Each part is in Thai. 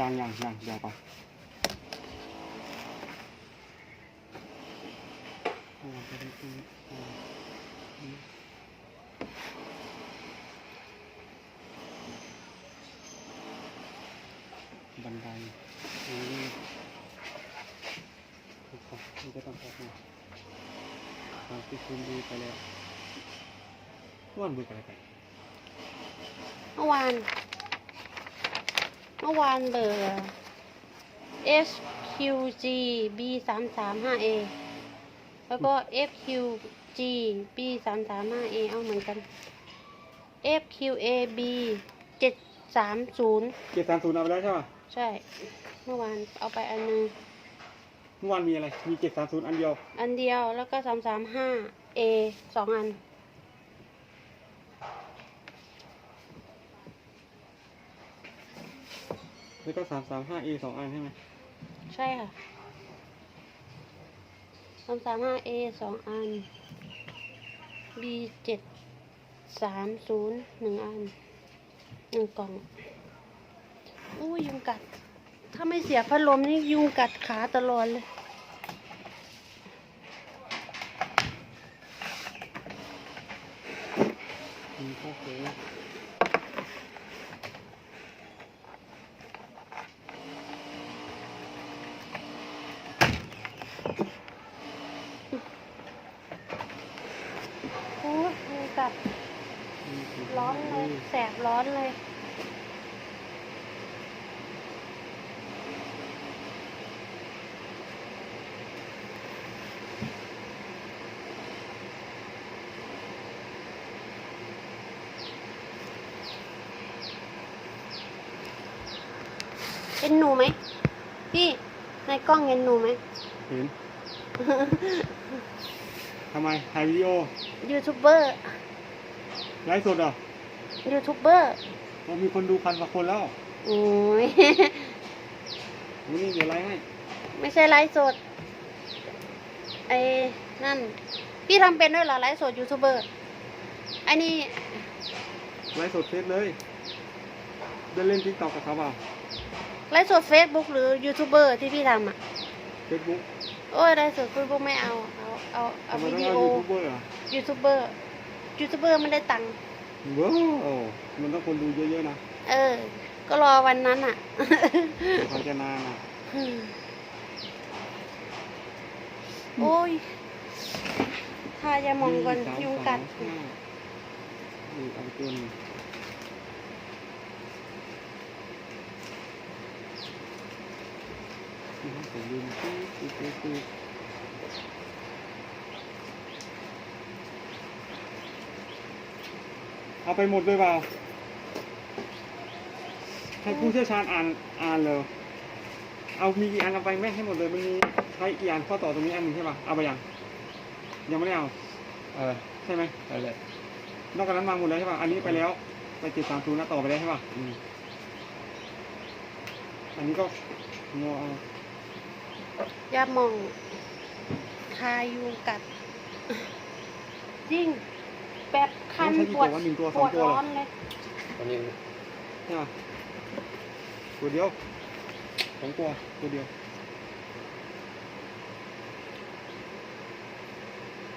ยังยังยังเดี๋ยวก่อนเอาไดนี้เอาอืมบันไดอืมทุกคนนี่ก็ต้องแพกมาตามที่คุณดูไปแล้วว่านดูไปอะไรไปเมื่อวาน เมื่อวานเบอร์ SQG B สามสามห้า A แล้วก็ FQG B สามสามห้า A เอาเหมือนกัน FQA B เจ็ดสามศูนย์เจ็ดสามศูนย์เอาไปแล้วใช่ป่ะใช่ เมื่อวานเอาไปอันนึง เมื่อวานมีอะไร มีเจ็ดสามศูนย์อันเดียว อันเดียวแล้วก็สามสามห้า A สองอัน แล้วก็สามสามห้าเอสองอันใช่ไหมใช่ค่ะสามสามห้า A สองอัน B เจ็ดสามศูนย์หนึ่งอันหนึ่งกล่องอู้ยุงกัด ถ้าไม่เสียพัดลมนี่ยุงกัดขาตลอดเลย มีข้าวเสือ อู้ยุงกัด มีสี ร้อนเลย แส บร้อนเลย เห็นหนูไหม พี่ ในกล้องเห็นหนูไหม เห็น ทำไมถ่ายวิดีโอ ยูทูบเบอร์ ไลฟ์สดเหรอ ยูทูบเบอร์เรามีคนดูพันกว่าคนแล้วโอ้ยวันนี้เดี๋ยวไลฟ์ให้ไม่ใช่ไลฟ์สดไอ้นั่น พี่ทำเป็นด้วยเหรอไลฟ์สดยูทูบเบอร์ไอ้นี่ไลฟ์สดเฟซเลยได้เล่นทิกตอกกับเขาเปล่าไลฟ์สดเฟซบุ๊กหรือยูทูบเบอร์ที่พี่ทำอะ เฟซบุ๊กโอ้ยไลฟ์สดเฟซบุ๊กไม่เอา เอาเอาเอาทำไมวิต้องดีเอาโอยูทูบเบอร์อะยูทูบเบอร์ยูทูบเบอร์ไม่ได้ตังค์ ว้าวมันต้องคนดูเยอะๆนะเออ ก็รอวันนั้นอะเขาจะนานอะโอ้ยทายามองก่อนสามยุงกัดสองห้าดูเอาตัวหนึงนี่ครับผมลืมปุ๊บปุ๊บปุ๊บปุ๊บ เอาไปหมดเลยเปล่าให้ผู้เชี่ยวชาญอ่านอ่านเลยเอามีกี่อันเอาไปแม่งให้หมดเลยมันมีใช้กี่อันข้อต่อตรงนี้อันหนึ่งใช่ป่ะเอาไปยังยังไม่ได้เอาเออใช่ไหมนั่นแหละนอกจากนั้นวางหมดแล้วใช่ป่ะอันนี้ไปแล้วไปเจ็ดสามศูนย์แล้วต่อไปได้ใช่ป่ะอืมอันนี้ก็งอเอายามองทายุงกัดจริง แบบคันต้องใช้กี่ปวดตัววะหนึ่งตัวปสอวงดตัวร้เหรออนเลยตอนนี้ใช่ป่ะตัวเดียวสองตัวตัวเดียว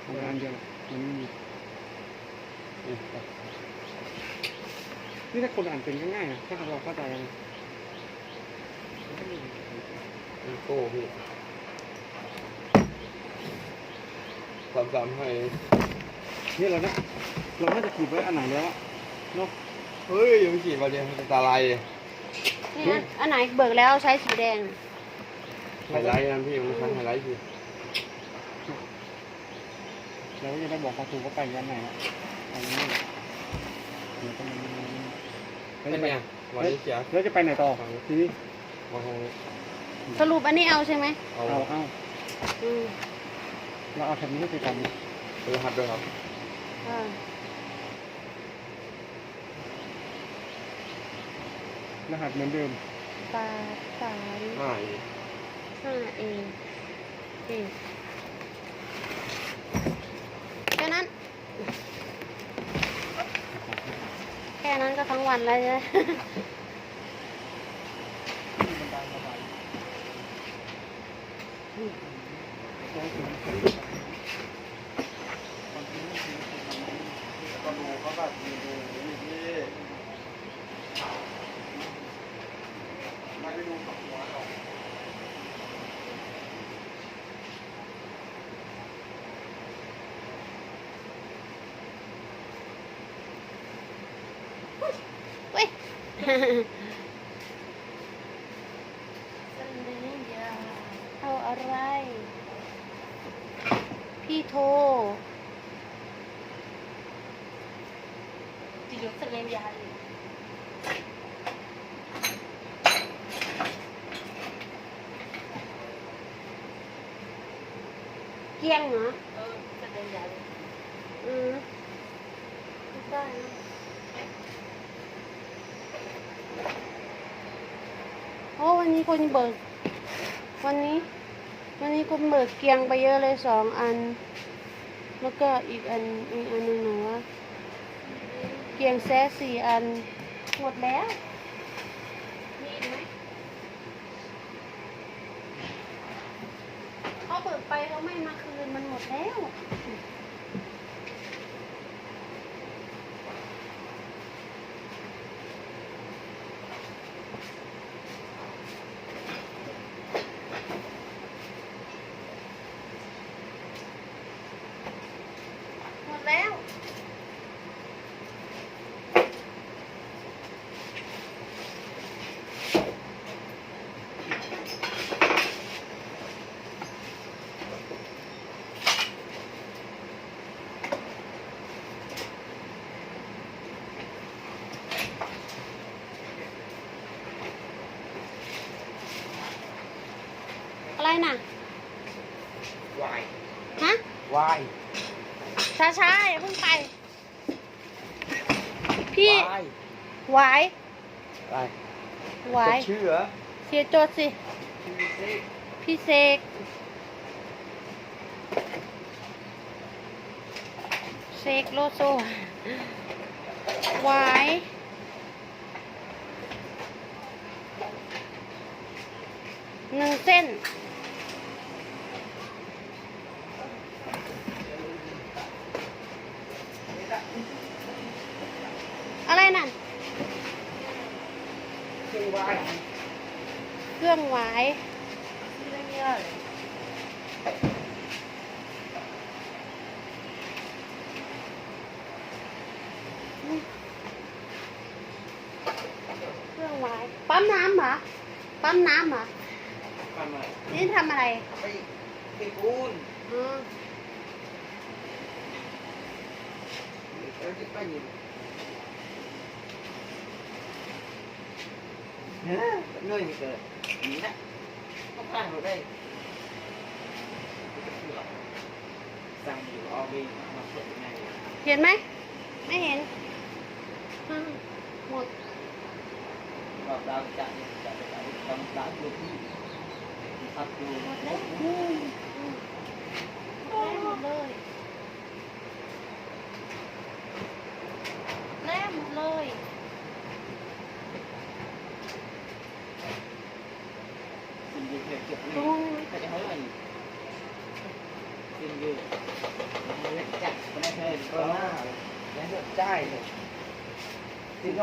เอาไปอันเดียวมันไม่มีนี่นี่ถ้าคนอ่านเป็นก็ง่ายนะถ้าเราเข้าใจนะนี่โก้พี่สามสามให้นี่เราเนี่ย เราน่าจะขีดไว้อันไหนแล้วอะเนาะเฮ้ยยังไม่ขีดมาเดียวมันตาลายเลยนี่อันอันไหนเบิกแล้วใช้สีแดง ไฮไลท์นะพี่มันใช้ไฮไลท์พี่เราก็จะได้บอกเขาถูกว่าไปยันไหนอะอันนี้เดี๋ยวต้องมาแล้วเป็จะนไปไงวันนี้เสียแล้วจะไปไหนต่อทีนี้มาห้องสรุปอันนี้เอาใช่ไหมเอาเอาเอาอืมเราเอาแท็บนี้ให้ไปก่อนดิไปหัดด้วยครับอ่า รหัสเหมือนเดิมปาสายห้าเอห้าเอเอแค่นั้น แค่นั้นก็ทั้งวันแล้วใช่ไหม เอาอะไร พี่โทรจิ๋วเสลยาเลยเกียงเหรอเออเสลยาเลยอืมไม่ได้ นะโอ้วันนี้คนเบิก วันนี้ วันนี้คนเบิกเกียงไปเยอะเลยสองอัน แล้วก็อีกอันอีกอันหนึ่งหนูว่าเกียงแซ่สี่อัน หมดแล้วมีอีกไหมเขาเบิกไปเขาไม่มาคืนมันหมดแล้ว น่ะวายฮะวายช้าช้าๆอย่าเพิ่งไป พี่วายหวายวายหวายชื่อเหรอเสียโจทย์สิชื่อซิพี่เสกเสกโลโซหวายหนึ่งเส้น อะไรนั่น ชื่อวาย เครื่องหวายเรื่องเยอะเลยเครื่องหวายปั๊มน้ำเหรอ ปั๊มน้ำเหรอ ทำอะไรนี่ทำอะไรไปไปปูนอ๋อเดี๋ยวจะไปยิ เนี่ยเนื่อยไม่เกิดนี่นะเขาพลาดเราได้สั่งอยู่ออวีมาเปิดยังไงเห็นไหม ไม่เห็นอ่าหมด บอกเราจะจะไปทำร้านอยู่ที่ทับอยู่หมดแล้วอืมอืมหมดแล้วหมดเลยแล้วหมดเลย สิ่งที่เก็บ ตร นี่ ง ก็จะให้อะไรสิ่งที่เล็กจัดไม่ได้เลยก็น่าแล้วก็ใจเลย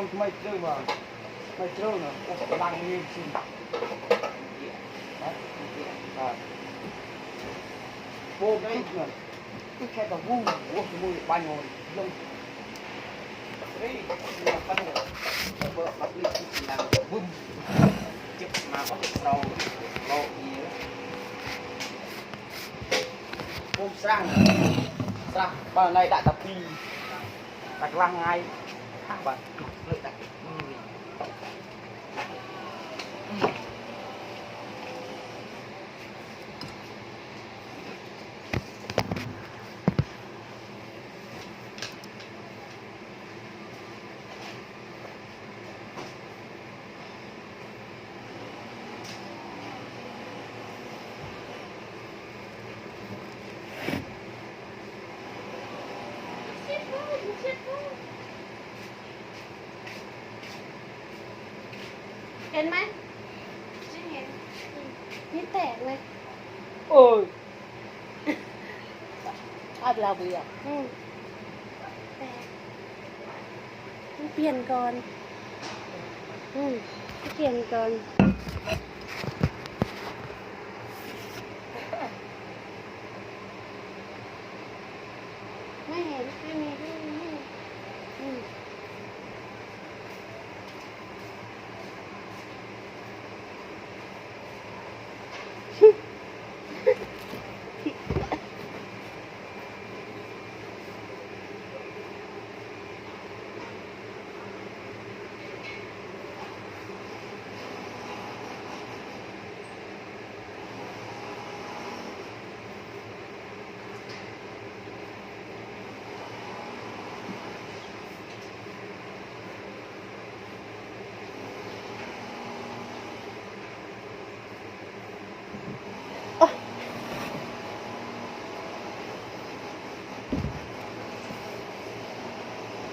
สิ่งที่ไม่เจอว่าไม่เจอเนาะก็ลังนี่สิ่งนะโบได้เงินแค่กับวู้วู้มือบ้านโง่ลงเฮ้ยเนี่ยปั้นหัวเบิกรับลิขิตดังบึ้มเจ็บมาก็เราเราอีกผมสร้างสร้างบ้านใน đại tập đi đặt lăng ngay khác bạn lợi đặt ห็นไหมไม่เห็นอืมนี่แตกเลย ôi ภาพเราเบื่ออืมต้องเปลี่ยนก่อนอืมเปลี่ยนก่อน